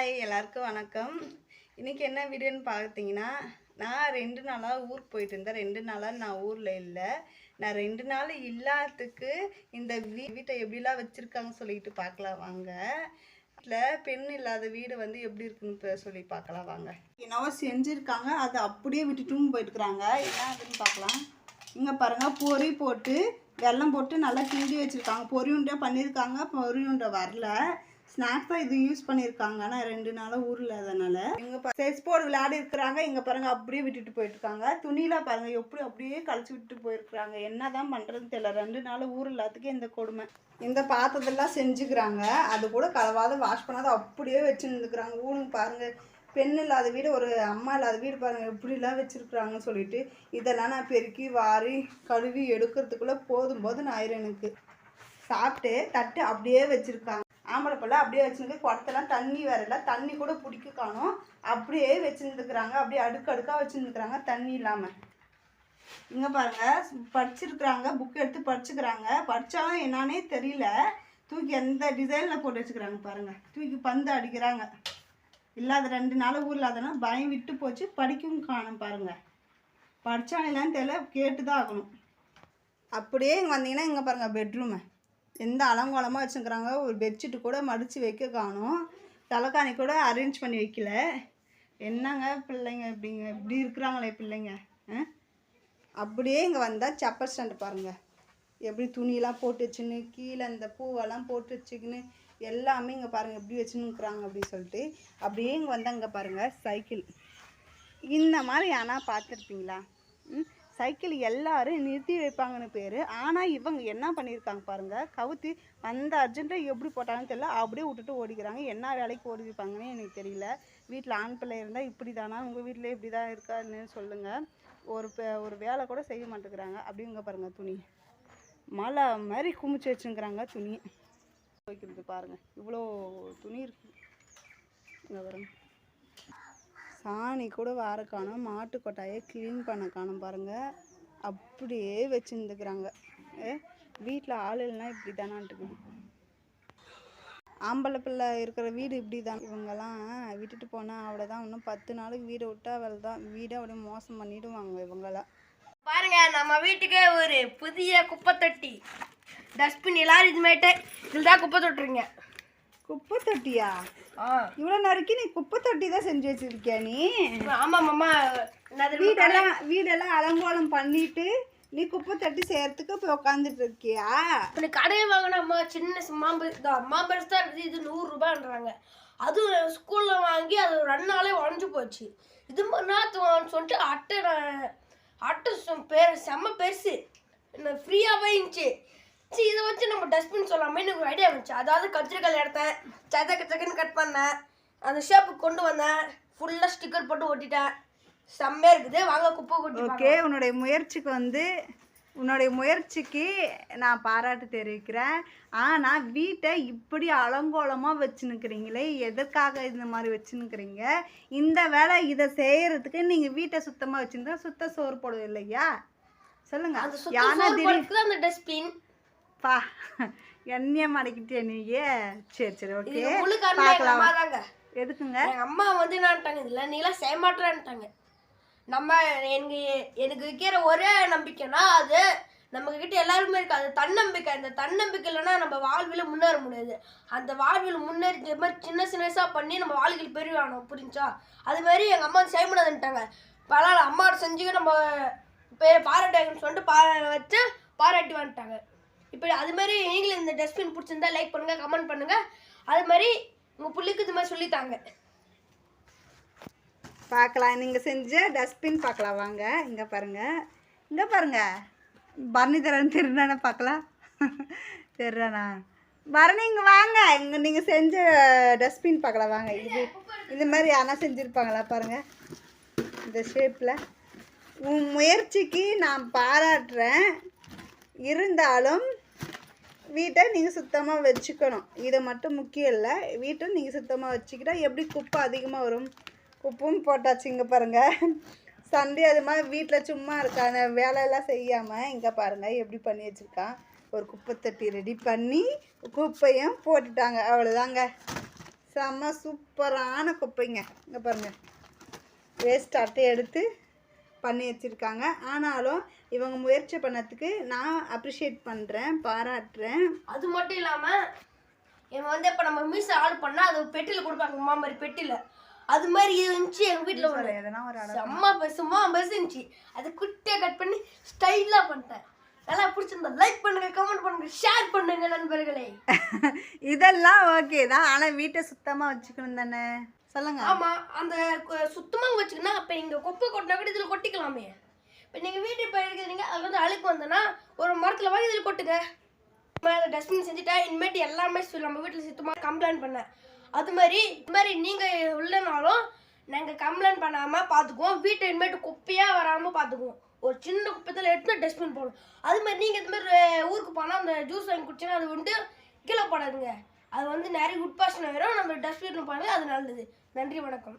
Hi எல்லாருக்கும் வணக்கம். இன்றைக்கி என்ன வீடியோன்னு பார்த்தீங்கன்னா நான் ரெண்டு நாளாக ஊருக்கு போயிட்டு இருந்தேன். ரெண்டு நாளாக நான் ஊரில் இல்லை. நான் ரெண்டு நாள் இல்லாததுக்கு இந்த வீ வீட்டை எப்படிலாம் வச்சுருக்காங்க சொல்லிட்டு பார்க்கலாம் வாங்க. வீட்டில் பெண் இல்லாத வீடு வந்து எப்படி இருக்குன்னு சொல்லி பார்க்கலாம் வாங்க. என்னவோ செஞ்சுருக்காங்க. அதை அப்படியே விட்டுட்டும் போயிட்டுருக்குறாங்க. என்ன அதுன்னு பார்க்கலாம் இங்கே பாருங்கள் பொரி போட்டு வெள்ளம் போட்டு நல்லா கிண்டி வச்சுருக்காங்க. பொறி உண்டை பண்ணியிருக்காங்க. பொறி உண்டை வரல. ஸ்நாக்ஸ் தான் இது யூஸ் பண்ணியிருக்காங்க. ஆனால் ரெண்டு நாளாக ஊரில் அதனால். இங்கே செஸ் போர்டு விளையாடி இருக்கிறாங்க. இங்கே பாருங்கள் அப்படியே விட்டுட்டு போயிட்டுருக்காங்க. துணியெலாம் பாருங்கள் எப்படி அப்படியே கழிச்சு விட்டு போயிருக்கிறாங்க. என்ன தான் பண்ணுறதுன்னு தெரியல. ரெண்டு நாள் ஊர் எல்லாத்துக்கும் இந்த கொடுமை. இந்த பாத்திரத்தெல்லாம் செஞ்சுக்கிறாங்க. அது கூட கலவாத வாஷ் பண்ணாத அப்படியே வச்சுருந்துக்கிறாங்க. ஊனுக்கு பாருங்கள் பெண் இல்லாத வீடு ஒரு அம்மா இல்லாத வீடு பாருங்கள் எப்படிலாம் வச்சுருக்குறாங்கன்னு சொல்லிட்டு இதெல்லாம் நான் பெருக்கி வாரி கழுவி எடுக்கிறதுக்குள்ளே போதும் போதும் ஆயிரம் எனக்கு. சாப்பிட்டு தட்டு அப்படியே வச்சுருக்காங்க. ஆம்பளை பிள்ளை அப்படியே வச்சுருக்கு குடத்தெல்லாம் தண்ணி வரல தண்ணி கூட பிடிக்க காணும். அப்படியே வச்சுருந்துருக்குறாங்க. அப்படியே அடுக்கு அடுக்காக வச்சுருந்துருக்குறாங்க தண்ணி இல்லாமல் இங்கே பாருங்கள் படிச்சிருக்கிறாங்க புக் எடுத்து படிச்சுக்கிறாங்க. படித்தாலும் என்னானே தெரியல. தூக்கி எந்த டிசைனில் போட்டு வச்சுக்கிறாங்க பாருங்கள் தூக்கி பந்து அடிக்கிறாங்க. இல்லாத ரெண்டு நாள் ஊரில் அதனா பயம் விட்டு போச்சு. படிக்கவும் காணும் பாருங்க. படித்தாங்களான்னு தெரியல. கேட்டு தான் ஆகணும். அப்படியே இங்கே வந்தீங்கன்னா இங்கே பாருங்கள் பெட்ரூமை எந்த அலங்கோலமாக வச்சுருக்குறாங்க ஒரு பெட்ஷீட்டு கூட மடித்து வைக்க காணும். தலைக்காணி கூட அரேஞ்ச் பண்ணி வைக்கல. என்னங்க பிள்ளைங்க இப்படிங்க? இப்படி இருக்கிறாங்களே பிள்ளைங்க ஆ? அப்படியே இங்கே வந்தால் செப்பல் ஸ்டாண்டு பாருங்கள் எப்படி துணியெல்லாம் போட்டு வச்சுன்னு கீழே இந்த பூவெல்லாம் போட்டு வச்சுக்கின்னு எல்லாமே இங்கே பாருங்கள் எப்படி வச்சுன்னுக்குறாங்க அப்படின்னு சொல்லிட்டு அப்படியே இங்கே வந்தால் இங்கே பாருங்கள் சைக்கிள் இந்த மாதிரி ஆனால் பார்த்துருப்பீங்களா? ம்? சைக்கிள் எல்லாரும் நிறுத்தி வைப்பாங்கன்னு பேர். ஆனால் இவங்க என்ன பண்ணியிருக்காங்க பாருங்கள் கவுத்தி அந்த அர்ஜென்ட்டாக எப்படி போட்டாங்கன்னு தெரியல. அப்படியே விட்டுட்டு ஓடிக்கிறாங்க. என்ன வேலைக்கு ஓடிருப்பாங்கன்னு எனக்கு தெரியல. வீட்டில் ஆண் பிள்ளை இருந்தால் இப்படி தானா உங்கள் வீட்டில் இப்படி தான் இருக்கான்னு சொல்லுங்கள் ஒரு பே- ஒரு வேலை கூட செய்ய மாட்டேங்கிறாங்க. அப்படிங்க பாருங்கள் துணி. மழை மாதிரி குமிச்சு வச்சுங்கிறாங்க துணி. துவைக்கிறது பாருங்கள் இவ்வளோ துணி இருக்குது இங்கே பாருங்கள் சாணி கூட வார காணும் மாட்டு கொட்டாயை க்ளீன் பண்ண காணும் பாருங்கள் அப்படியே வச்சுருந்துக்கிறாங்க. வீட்டில் ஆள் இல்லைன்னா இப்படி தானான்ட்டுக்குது ஆம்பளை பிள்ளை இருக்கிற வீடு இப்படி தான் இவங்கெல்லாம் விட்டுட்டு போனால் அவ்வளோதான் இன்னும் பத்து நாளுக்கு வீடை விட்டா அவள் தான் வீடை அப்படியே மோசம் பண்ணிடுவாங்க இவங்கெல்லாம். பாருங்க நம்ம வீட்டுக்கு ஒரு புதிய குப்பை தொட்டி. டஸ்ட்பின் எல்லாரும் இதுமேட்டு இதில் தான் குப்பை தொட்டுருங்க. குப்பை தொட்டியா இவ்வளோ நறுக்கி நீ குப்பை தொட்டி தான் செஞ்சு வச்சிருக்கியா நீ? ஆமாம் மாமா. வீடெல்லாம் வீடெல்லாம் அலங்கோலம் பண்ணிட்டு நீ குப்பை தட்டி செய்யறதுக்கு போய் உட்காந்துட்டு இருக்கியா? இப்படி கடையை வாங்கினா அம்மா சின்ன மாம்பு தான் மாம்பழம் தான் இது நூறுரூபான்றாங்க அதுவும் ஸ்கூலில் வாங்கி அது ரெண்டு நாளே உடஞ்சி போச்சு. இது நாற்றுவான்னு சொல்லிட்டு அட்டை நான் அட்டை பேர் செம்ம பெருசு. ஃப்ரீயாகவே இருந்துச்சு. சரி இதை வச்சு நம்ம டஸ்ட்பின் சொல்லாமல் எனக்கு ஒரு ஐடியா இருந்துச்சு அதாவது கத்திரிக்காய் எடுத்தேன். சதக்கு சக்கன்னு கட் பண்ணேன். அந்த ஷேப்புக்கு கொண்டு வந்தேன். ஃபுல்லாக ஸ்டிக்கர் போட்டு ஒட்டிட்டேன். செம்மையாக இருக்குது. வாங்க குப்பை கொட்டி ஓகே உன்னுடைய முயற்சிக்கு வந்து உன்னுடைய முயற்சிக்கு நான் பாராட்டு தெரிவிக்கிறேன். ஆனால் வீட்டை இப்படி அலங்கோலமாக வச்சுன்னுக்கிறீங்களே எதற்காக இந்த மாதிரி வச்சுன்னுக்கிறீங்க? இந்த வேலை இதை செய்யறதுக்கு நீங்கள் வீட்டை சுத்தமாக வச்சுருந்தா சுத்த சோறு போடுவது இல்லையா? சொல்லுங்க. அந்த சுத்த யானை அந்த டஸ்ட்பின் பா என்னைய மடக்கிட்டே நீயே? சரி சரி ஓகே பார்க்கலாம். எதுக்குங்க? எங்க அம்மா வந்து என்னட்டாங்க இதுல நீலாம் செய்ய மாட்டேன்ட்டாங்க நம்ம எனக்கு எனக்கு வைக்கிற ஒரே நம்பிக்கைனா அது நம்ம கிட்ட எல்லாருமே இருக்கு. அது தன்னம்பிக்கை. அந்த தன்னம்பிக்கை இல்லைன்னா நம்ம வாழ்வில் முன்னேற முடியாது. அந்த வாழ்வில் முன்னேறி இந்த மாதிரி சின்ன சின்னசா பண்ணி நம்ம வாழ்க்கையில் பெருவானோம் புரிஞ்சா? அது மாதிரி எங்க அம்மா வந்து செய்ய முடியாதுன்ட்டாங்க பரவாயில்ல அம்மா செஞ்சுக்க நம்ம பேர் பாராட்டாங்கன்னு சொல்லிட்டு பா வச்சு பாராட்டி வந்துட்டாங்க. இப்படி அது மாதிரி நீங்களும் இந்த டஸ்ட்பின் பிடிச்சிருந்தா லைக் பண்ணுங்க கமெண்ட் பண்ணுங்க. அது மாதிரி உங்கள் பிள்ளைக்கு இது மாதிரி சொல்லித்தாங்க. பார்க்கலாம். நீங்கள் செஞ்ச டஸ்ட்பின் பார்க்கலாம். வாங்க இங்கே பாருங்கள் இங்கே பாருங்கள் பரணிதரன் திருடானே பார்க்கலாம். திருடானா பரணி இங்கே வாங்க. இங்கே நீங்கள் செஞ்ச டஸ்ட்பின் பார்க்கலாம். வாங்க. இது இது மாதிரி யாரா செஞ்சுருப்பாங்களா பாருங்கள் இந்த ஷேப்பில் உன் முயற்சிக்கு நான் பாராட்டுறேன். இருந்தாலும் வீட்டை நீங்கள் சுத்தமாக வச்சுக்கணும். இதை மட்டும் முக்கியம் இல்லை. வீட்டை நீங்கள் சுத்தமாக வச்சுக்கிட்டா எப்படி குப்பை அதிகமாக வரும்? குப்பும் போட்டாச்சு இங்கே பாருங்கள் சண்டே அது மாதிரி வீட்டில் சும்மா இருக்கா அந்த வேலையெல்லாம் செய்யாமல் இங்கே பாருங்கள் எப்படி பண்ணி வச்சுருக்கான். ஒரு குப்பை தட்டி ரெடி பண்ணி குப்பையும் போட்டுட்டாங்க. அவ்வளோதாங்க செம்ம சூப்பரான குப்பைங்க. இங்கே பாருங்கள் வேஸ்ட் அட்டை எடுத்து பண்ணி வச்சுருக்காங்க. ஆனாலும் இவங்க முயற்சி பண்ணதுக்கு நான் அப்ரிஷியேட் பண்ணுறேன் பாராட்டுறேன். அது மட்டும் இல்லாம இவன் வந்து இப்ப நம்ம மீச ஆர்டர் பண்ணா அது ஒரு பெட்டில கொடுப்பாங்க அம்மா மாதிரி பெட்டில அது மாதிரி இருந்துச்சு எங்க வீட்ல ஒரு எதனா ஒரு செம்ம பெருசுமா பெருசு இருந்துச்சு. அது குட்டியா கட் பண்ணி ஸ்டைலா பண்ணிட்டேன். நல்லா பிடிச்சிருந்தா லைக் பண்ணுங்க கமெண்ட் பண்ணுங்க ஷேர் பண்ணுங்க நண்பர்களே. இதெல்லாம் ஓகே தான். ஆனால் வீட்டை சுத்தமாக வச்சுக்கணும் தானே? சொல்லுங்க. ஆமா அந்த சுத்தமாக வச்சுக்கணும் அப்ப நீங்க குப்பை கொட்டினா கூட இதுல கொட்டிக்கலாமே. இப்ப நீங்க வீட்டு இப்போ இருக்கிறீங்க அதுல வந்து அழுக்கு வந்தனா ஒரு மரத்துல வாங்கி இதுல கொட்டுங்க. மேலே டஸ்ட்பின் செஞ்சுட்டா இனிமேட்டு எல்லாமே சொல்லி நம்ம வீட்டில் சுத்தமாக கம்ப்ளைண்ட் பண்ணேன் அது மாதிரி இது மாதிரி நீங்கள் உள்ளனாலும் நாங்கள் கம்ப்ளைண்ட் பண்ணாமல் பார்த்துக்குவோம் வீட்டை இனிமேட்டு குப்பையாக வராமல் பார்த்துக்குவோம் ஒரு சின்ன குப்பத்தில் எடுத்து டஸ்ட்பின் போடும் அது மாதிரி நீங்கள் இது மாதிரி ஊருக்கு போனால் அந்த ஜூஸ் வாங்கி குடிச்சீங்கன்னா அது வந்து கீழே போடாதுங்க. அது வந்து நிறைய குட் பாஷன் வரும் நம்ம டஸ்ட்பின் போனாலே அது நல்லது. நன்றி வணக்கம்.